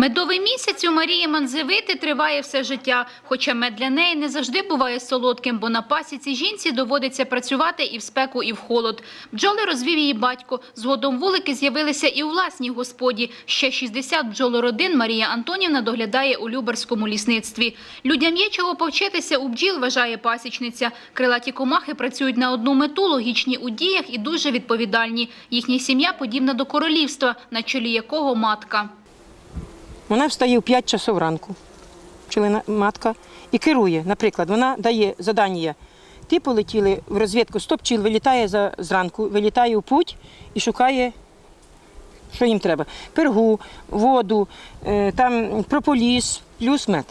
Медовий місяць у Марії Манзевити триває все життя, хоча мед для неї не завжди буває солодким, бо на пасіці жінці доводиться працювати і в спеку, і в холод. Бджоли розвів її батько. Згодом вулики з'явилися і у власній господі. Ще 60 бджолородин Марія Антонівна доглядає у Люберському лісництві. Людям є чого повчитися у бджіл, вважає пасічниця. Крилаті комахи працюють на одну мету, логічні у діях і дуже відповідальні. Їхня сім'я подібна до королівства, на чолі якого матка. Вона встає в 5 часов ранку, пчелина матка, і керує. Наприклад, вона дає задання. Ти полетіли в розвідку, 100 пчіл вилітає за, зранку, вилітає у путь і шукає, що їм треба. Пергу, воду, е, там прополіс, плюс мед.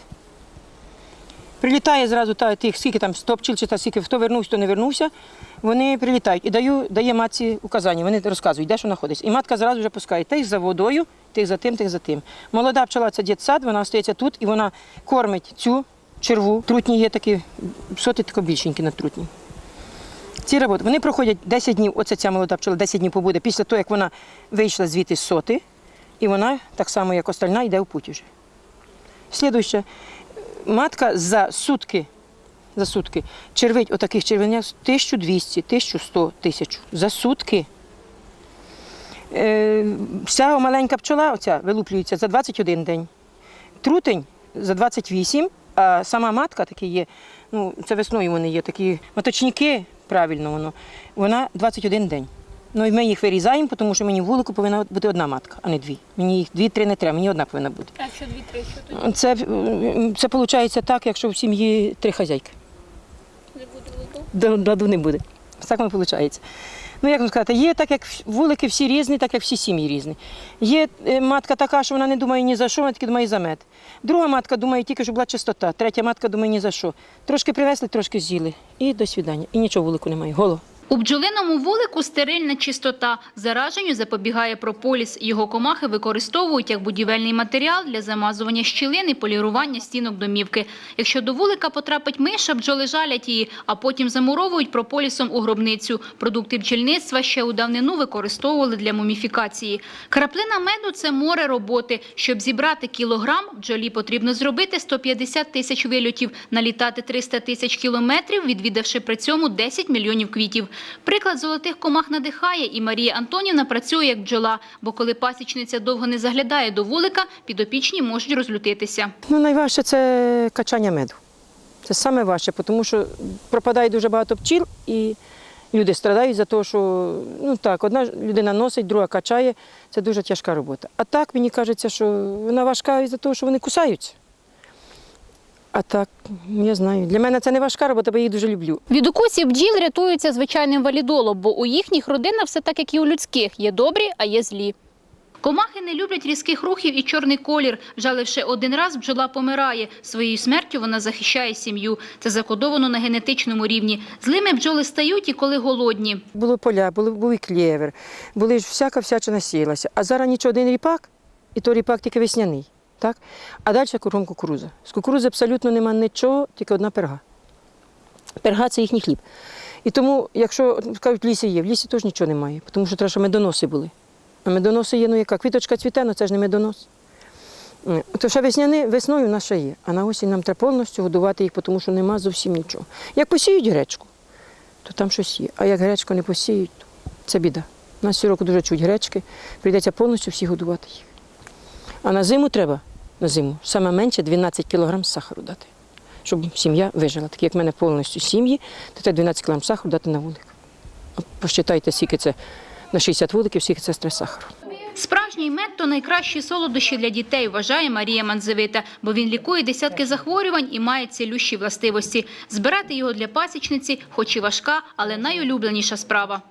Прилітає зразу та, тих, скільки там 100 пчіл, чи та скільки, хто вернувся, хто не вернувся, вони прилітають і даю, дає матці указання, вони розказують, де що знаходиться. І матка зразу вже пускає тих за водою, тих за тим, тих за тим. Молода пчела це дітсад, вона остається тут і вона кормить цю черву. Трутні є такі, соти тако більшенькі на трутні. Ці роботи вони проходять 10 днів. Оце ця молода пчела 10 днів побуде після того, як вона вийшла звідти з соти, і вона так само, як остальна, йде в путь уже. Слідуюче, матка за сутки, за сутки червить отаких червенят 1200, 1100, 1000 за сутки. Е, вся маленька пчола оця вилуплюється за 21 день. Трутень за 28, а сама матка такі є, ну це весною вони є, такі маточники, правильно воно, вона 21 день. Ну і ми їх вирізаємо, тому що мені вулику повинна бути одна матка, а не дві. Мені їх дві-три не треба, мені одна повинна бути. А що дві-три, що тоді Це, це виходить так, якщо в сім'ї три хазяйки. не буде ладу? Ладу не буде. Так воно виходить. Ну, як вам сказати, є так, як вулики всі різні, так як всі сім'ї різні. Є е, матка така, що вона не думає ні за що, вона тільки думає за мед. Друга матка думає тільки, щоб була чистота. Третя матка думає ні за що. Трошки привезли, трошки з'їли. І до свідання. І нічого вулику немає. Голо. У бджолиному вулику стерильна чистота. Зараженню запобігає прополіс. Його комахи використовують як будівельний матеріал для замазування щілин і полірування стінок домівки. Якщо до вулика потрапить миша, бджоли жалять її, а потім замуровують прополісом у гробницю. Продукти бджільництва ще у давнину використовували для муміфікації. Краплина меду – це море роботи. Щоб зібрати кілограм, бджолі потрібно зробити 150 тисяч вильотів, налітати 300 тисяч кілометрів, відвідавши при цьому 10 мільйонів квітів. Приклад золотих комах надихає, і Марія Антонівна працює як бджола, бо коли пасічниця довго не заглядає до вулика, підопічні можуть розлютитися. Ну, найважче це качання меду. Це саме важче, тому що пропадає дуже багато пчіл і люди страдають за те, що ну так, одна людина носить, друга качає. Це дуже тяжка робота. А так мені кажеться, що вона важка із-за того, що вони кусаються. А так, я знаю. Для мене це не важка робота, бо я її дуже люблю. Від укусів бджіл рятуються звичайним валідолом, бо у їхніх родинах все так, як і у людських. Є добрі, а є злі. Комахи не люблять різких рухів і чорний колір. Жаливши один раз, бджола помирає. Своєю смертю вона захищає сім'ю. Це закодовано на генетичному рівні. Злими бджоли стають і коли голодні. Було поля, були, був і клєвер, були ж всяка всячина сіялася. А зараз нічого один ріпак, і то ріпак тільки весняний. Так? А далі кругом кукуруза. З кукурузи абсолютно нема нічого, тільки одна перга. Перга це їхній хліб. І тому, якщо кажуть, в лісі є, в лісі теж нічого немає, тому що треба, щоб медоноси були. А медоноси є, ну яка? Квіточка цвіте, ну це ж не медонос. То ще весняни, весною в нас ще є, а на осінь нам треба повністю годувати їх, тому що нема зовсім нічого. Як посіють гречку, то там щось є. А як гречку не посіють, то це біда. У нас року дуже чуть гречки, прийдеться повністю всі годувати їх. А на зиму треба, на зиму, саме менше 12 кг сахару дати, щоб сім'я вижила. Так як в мене повністю сім'ї, то треба 12 кг сахару дати на вулик. Посчитайте, скільки це на 60 вуликів, скільки це стрес сахару. Справжній мед – то найкращі солодощі для дітей, вважає Марія Манзевита, бо він лікує десятки захворювань і має цілющі властивості. Збирати його для пасічниці, хоч і важка, але найулюбленіша справа.